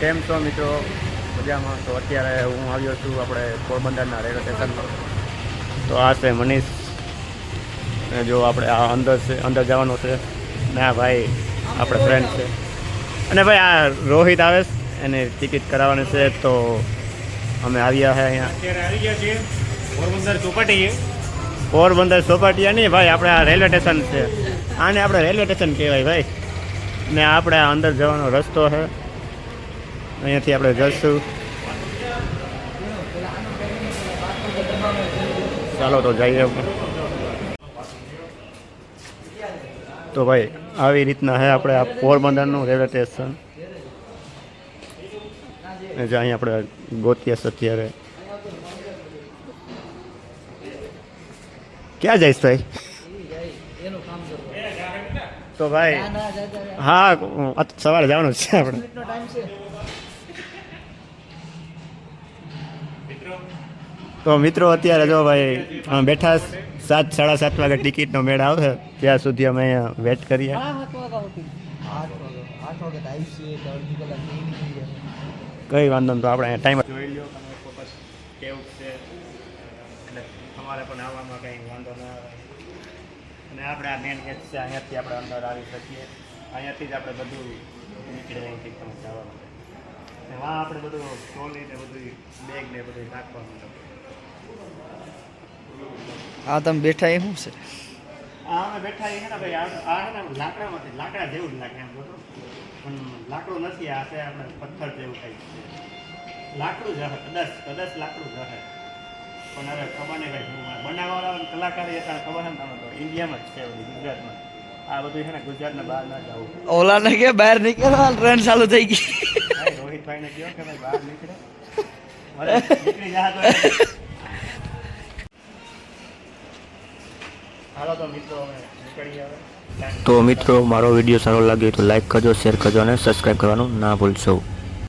કેમ છો મિત્રો? મજામાં? તો અત્યારે હું આવ્યો છું આપણે પોરબંદરના રેલવે સ્ટેશનમાં. તો આ છે મનીષ. અને જો આપણે આ અંદર છે અંદર જવાનું છે. ને આ ભાઈ આપણે ફ્રેન્ડ છે. અને ભાઈ આ રોહિત આવે છે એને ટિકિટ કરાવવાની છે તો અમે આવ્યા છે અહીંયા. અત્યારે આવી ગયા છીએ પોરબંદર ચોપાટીએ. પોરબંદર ચોપાટિયા નહીં ભાઈ આપણે આ રેલવે સ્ટેશન છે. આને આપણે રેલવે સ્ટેશન કહેવાય ભાઈ. ને આપણે આ અંદર જવાનો રસ્તો છે. અહીંયાથી આપણે જઈશું. ચાલો તો જઈએ. તો ભાઈ, આવી રીતના હે આપણે આ પોરબંદરનું રેલવે સ્ટેશન. જે અહીં આપણે ગોતીએ છીએ અત્યારે. ક્યાં જઈશ ભાઈ? તો ભાઈ, હા સવારે જવાનું છે આપણે. તો મિત્રો અત્યારે જો ભાઈ બેઠા સાત સાડા સાત વાગે ટિકિટનો મેળ આવશે ત્યાં સુધી અમે અહીંયા વેટ કરીએ. કઈ વાંધો નહીં તો આપણે અહીંયા ટાઈમ જોઈ લો કેવું છે? એટલે તમારે પણ આવવામાં કંઈ વાંધો ના આવે. અને આપણે આ મેન ગેટ છે અહીંયાથી આપણે અંદર આવી શકીએ. અહીંયાથી જ આપણે બધું નીકળે અહીંથી તમે જવા માટે અને આપણે બધું ટ્રોલી ને બધું બેગ ને બધું નાખવાનું. આ તમે બેઠા એ શું છે? આ અમે બેઠા છે ને ભાઈ આ છે ને લાકડામાંથી લાકડા જેવું જ લાગે એમ બધું પણ લાકડું નથી આ છે આપણે પથ્થર જેવું કંઈક છે. લાકડું જ હશે કદાચ કદાચ લાકડું જ હશે પણ હવે ખબર નહીં ભાઈ શું બનાવવાવાળા કલાકાર એ ખબર છે ને તો ઇન્ડિયામાં જ છે ગુજરાતમાં. આ બધું છે ને ગુજરાતના બહાર ના જવું ઓલાને કે બહાર નીકળવા ટ્રેન ચાલુ થઈ ગઈ. તો. તો મિત્રો મારો વીડિયો સારો લાગ્યો તો લાઈક કરજો શેર કરજો અને સબસ્ક્રાઈબ કરવાનું ના ભૂલશો.